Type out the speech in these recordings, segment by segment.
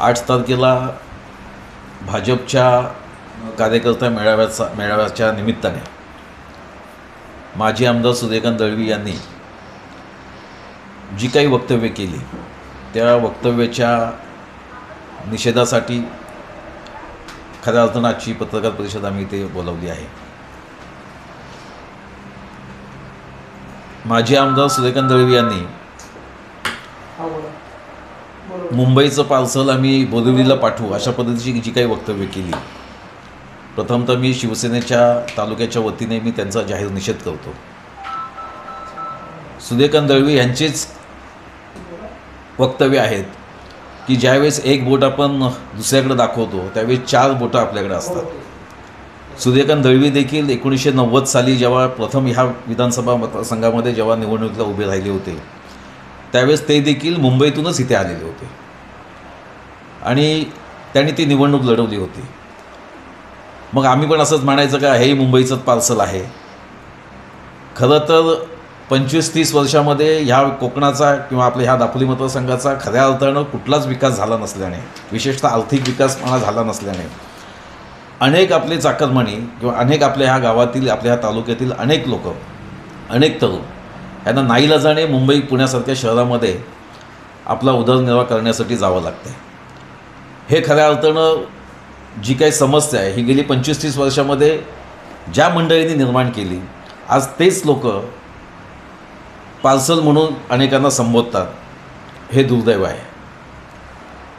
आठ तारखेला भाजपच्या कार्यकर्ता मेळाव्याचा मेळाव्याच्या निमित्ताने माजी आमदार सूर्यकांत दळवी यांनी जी काही वक्तव्य केली त्या वक्तव्याच्या निषेधासाठी खऱ्या अर्थानं आजची पत्रकार परिषद आम्ही इथे बोलावली आहे. माजी आमदार सूर्यकांत दळवी यांनी मुंबईचं पार्सल आम्ही बोरिवलीला पाठवू अशा पद्धतीची जी काही वक्तव्य केली. प्रथमतः मी शिवसेनेच्या तालुक्याच्या वतीने मी त्यांचा जाहीर निषेध करतो. सूर्यकांत दळवी यांचेच वक्तव्य आहेत की ज्यावेळेस एक बोट आपण दुसऱ्याकडे दाखवतो त्यावेळेस चार बोटं आपल्याकडे असतात. सूर्यकांत दळवी देखील एकोणीसशे नव्वद साली जेव्हा प्रथम ह्या विधानसभा मतदारसंघामध्ये जेव्हा निवडणुकीला उभे राहिले होते त्यावेळेस ते देखील मुंबईतूनच इथे आलेले होते. आणि त्यांनी ती निवडणूक लढवली होती. मग आम्ही पण असंच म्हणायचं का हेही मुंबईचंच पार्सल आहे. खरं तर पंचवीस तीस वर्षामध्ये ह्या कोकणाचा किंवा आपल्या ह्या दापोली मतदारसंघाचा खऱ्या अर्थानं कुठलाच विकास झाला नसल्याने विशेषतः आर्थिक विकास म्हणा झाला नसल्याने अनेक आपले चाकरमणी किंवा अनेक आपल्या ह्या गावातील आपल्या ह्या तालुक्यातील अनेक लोक अनेक तरुण यांना नाईलाजाणे मुंबई पुण्यासारख्या शहरामध्ये आपला उदरनिर्वाह करण्यासाठी जावं लागते हे खऱ्या अर्थानं जी काही समस्या आहे ही गेली पंचवीस तीस वर्षामध्ये ज्या मंडळींनी निर्माण केली आज तेच लोक पार्सल म्हणून अनेकांना संबोधतात हे दुर्दैव आहे.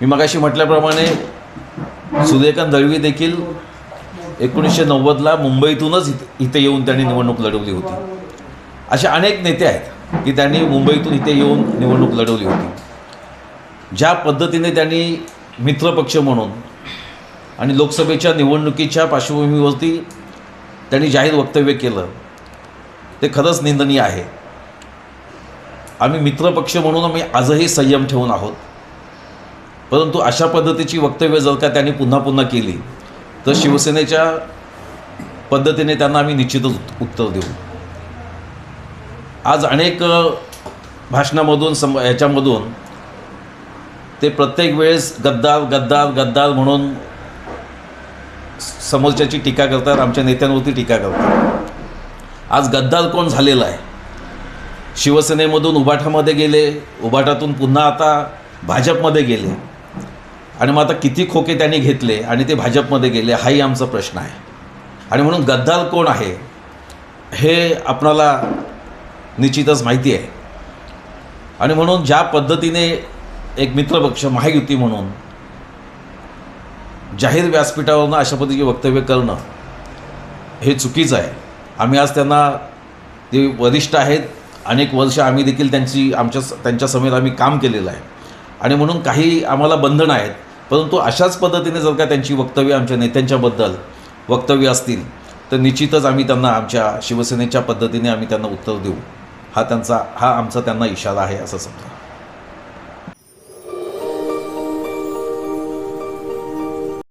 मी मगाशी म्हटल्याप्रमाणे सूर्यकांत दळवी देखील एकोणीसशे नव्वदला मुंबईतूनच इथे येऊन त्यांनी निवडणूक लढवली होती. असे अनेक नेते आहेत की त्यांनी मुंबईतून इथे येऊन निवडणूक लढवली होती. ज्या पद्धतीने त्यांनी मित्रपक्ष म्हणून आणि लोकसभेच्या निवडणुकीच्या पार्श्वभूमीवरती त्यांनी जाहीर वक्तव्य केलं ते खरंच निंदनीय आहे. आम्ही मित्रपक्ष म्हणून आम्ही आजही संयम ठेवून आहोत. परंतु अशा पद्धतीची वक्तव्य जर का त्यांनी पुन्हा पुन्हा केली तर शिवसेनेच्या पद्धतीने त्यांना आम्ही निश्चितच उत्तर देऊ. आज अनेक भाषणामधून सम याच्यामधून ते प्रत्येक वेळेस गद्दार गद्दार गद्दार म्हणून समोरच्याची टीका करतात आमच्या नेत्यांवरती टीका करतात. आज गद्दार कोण झालेला आहे? शिवसेनेमधून उबाठामध्ये गेले उबाठातून पुन्हा आता भाजपमध्ये गेले. आणि मग आता किती खोके त्यांनी घेतले आणि ते भाजपमध्ये गेले हाही आमचा प्रश्न आहे. आणि म्हणून गद्दार कोण आहे? हे आपणाला निश्चितच माहिती आहे. आणि म्हणून ज्या पद्धतीने एक मित्रपक्ष महायुती म्हणून जाहीर व्यासपीठावरनं अशा पद्धतीचे वक्तव्य करणं हे चुकीचं आहे. आम्ही आज त्यांना ते वरिष्ठ आहेत अनेक वर्ष आम्ही देखील त्यांची आमच्या त्यांच्यासमोर आम्ही काम केलेलं आहे. आणि म्हणून काही आम्हाला बंधनं आहेत परंतु अशाच पद्धतीने जर का त्यांची वक्तव्य आमच्या नेत्यांच्याबद्दल वक्तव्य असतील तर निश्चितच आम्ही त्यांना आमच्या शिवसेनेच्या पद्धतीने आम्ही त्यांना उत्तर देऊ. हा त्यांचा हा आमचा त्यांना इशारा आहे असं समजा.